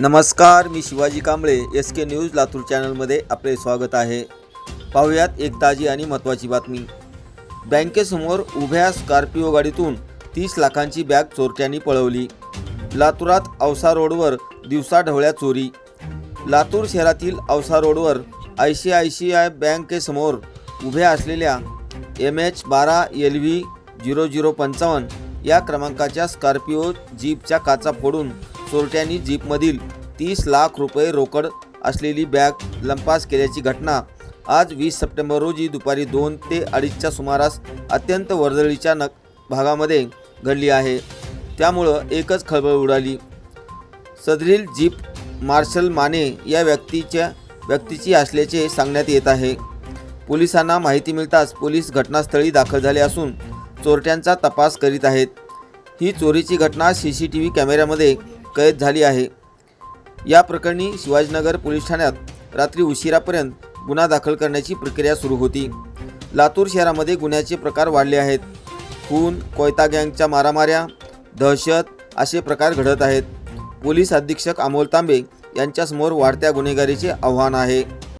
नमस्कार मी Shivaji Kamble S K news Latur चॅनलमध्ये आपले स्वागत आहे. पाहुयात एक ताजी आणि महत्त्वाची बातमी. बँकेसमोर उभ्या स्कॉर्पिओ गाडीतून तीस लाखांची बॅग चोरट्यांनी पळवली. लातूरात औसा रोडवर दिवसा ढवळ्या चोरी. लातूर शहरातील औसा रोडवर I C I C I बँकेसमोर उभ्या असलेल्या एम एच बारा एल व्ही झिरो झिरो पंचावन्न या क्रमांकाच्या स्कॉर्पिओ जीपच्या काचा फोडून चोरट्यांनी जीपमधील तीस लाख रुपये रोकड असलेली बॅग लंपास केल्याची घटना आज वीस सप्टेंबर रोजी दुपारी दोन ते अडीचच्या सुमारास अत्यंत वर्दळीच्या न भागामध्ये घडली आहे. त्यामुळं एकच खळबळ उडाली. सदरील जीप मार्शल माने या व्यक्तीच्या व्यक्तीची असल्याचे सांगण्यात येत आहे. पोलिसांना माहिती मिळताच पोलीस घटनास्थळी दाखल झाले असून चोरट्यांचा तपास करीत आहेत. ही चोरीची घटना सी सी टी व्ही कॅमेऱ्यामध्ये कैद झाली आहे. या प्रकरणी शिवाजीनगर पोलीस ठाण्यात रात्री उशिरापर्यंत गुन्हा दाखल करण्याची प्रक्रिया सुरू होती. लातूर शहरामध्ये गुन्ह्याचे प्रकार वाढले आहेत. खून कोयता गँगच्या मारामाऱ्या दहशत असे प्रकार घडत आहेत. पोलीस अधीक्षक अमोल तांबे यांच्यासमोर वाढत्या गुन्हेगारीचे आव्हान आहे.